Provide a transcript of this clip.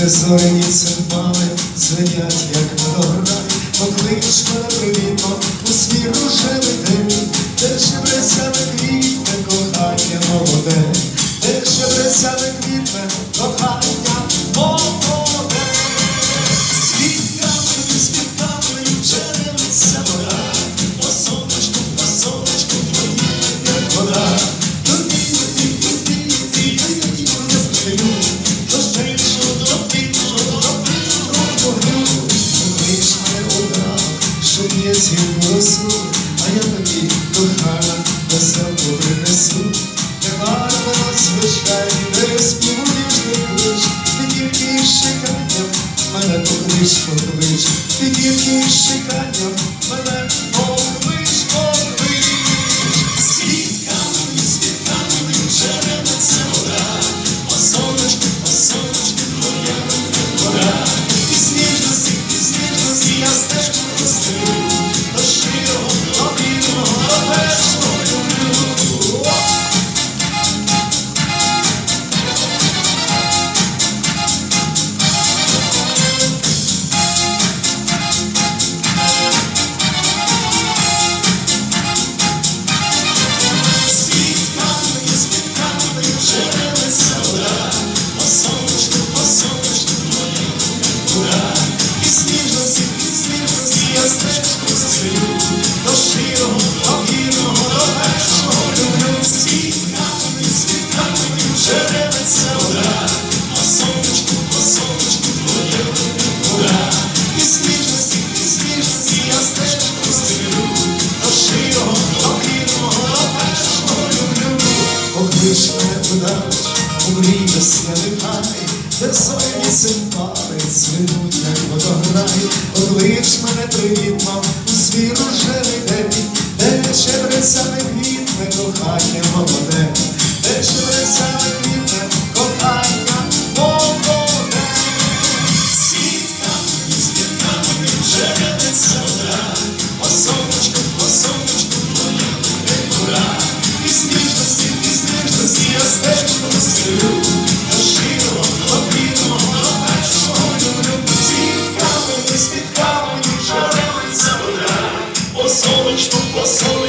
Вже зоряні серпами звенять, як виноград, поклич мене привітно у свій рожевий день, де живеться. принесу, а я тобі кохана, веселку принесу, не марно звичайно, не розпівуєш, не клич, ти тільки шикання, мене поклич, поклич, ти тільки шикання, мене. Кудач у мрій весняний де сойні симпари цвінуть, як водограй, облич мене привітно звіру свій the soul.